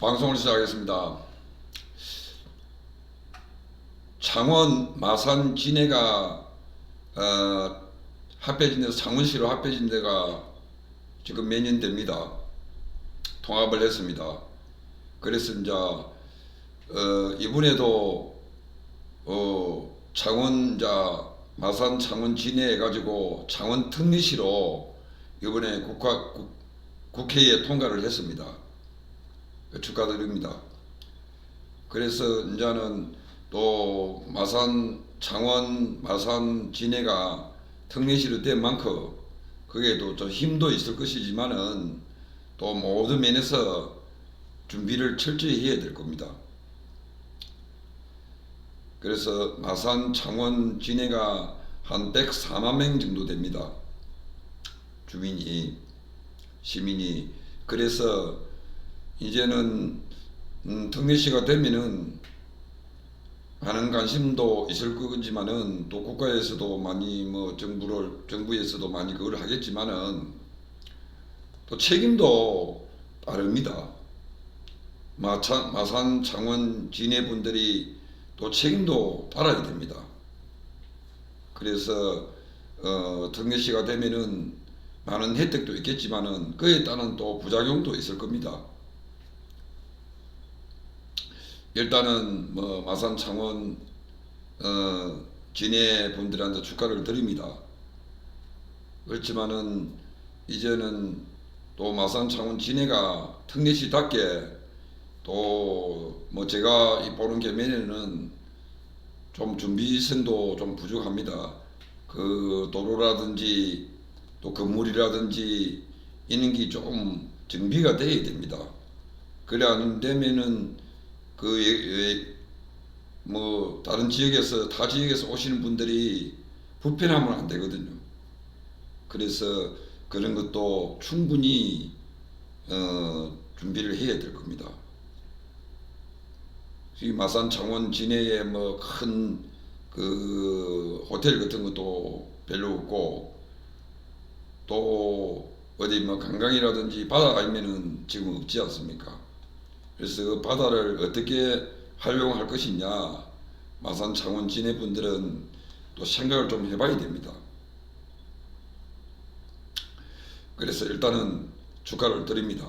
방송을 시작하겠습니다. 창원 마산 진해가 어, 합해진 데서 창원시로 합해진 데가 지금 몇 년 됩니다. 통합을 했습니다. 그래서 이제 어, 이번에도 어, 창원 이제 마산 창원 진해 해가지고 창원 특례시로 이번에 국가 국, 국회에 통과를 했습니다. 축하드립니다. 그래서 이제는 또 마산 창원 마산 진해가 특례시로 된 만큼 그게도 좀 힘도 있을 것이지만은 또 모든 면에서 준비를 철저히 해야 될 겁니다. 그래서 마산 창원 진해가 한 104만 명 정도 됩니다. 주민이 시민이 그래서 이제는 음, 특례시가 되면은 많은 관심도 있을 거지만은 또 국가에서도 많이 뭐 정부를 정부에서도 많이 그걸 하겠지만은 또 책임도 따릅니다. 마산, 마산 창원 진해 분들이 또 책임도 따라야 됩니다. 그래서 어, 특례시가 되면은 많은 혜택도 있겠지만은 그에 따른 또 부작용도 있을 겁니다. 일단은 뭐 마산 창원 어, 진해 분들한테 축하를 드립니다. 그렇지만은 이제는 또 마산 창원 진해가 특례시답게 또 뭐 제가 이 보는 계면에는 좀 준비성도 좀 부족합니다. 그 도로라든지 또 건물이라든지 이런 게 좀 정비가 돼야 됩니다. 그래 안 되면은 그 뭐 다른 지역에서 타 지역에서 오시는 분들이 불편하면 안 되거든요. 그래서 그런 것도 충분히 어, 준비를 해야 될 겁니다. 이 마산 창원 진해에 뭐 큰 그 호텔 같은 것도 별로 없고 또 어디 뭐 관광이라든지 바다가 있면은 지금 없지 않습니까? 그래서 그 바다를 어떻게 활용할 것이냐 마산 창원 진해 분들은 또 생각을 좀 해봐야 됩니다. 그래서 일단은 축하를 드립니다.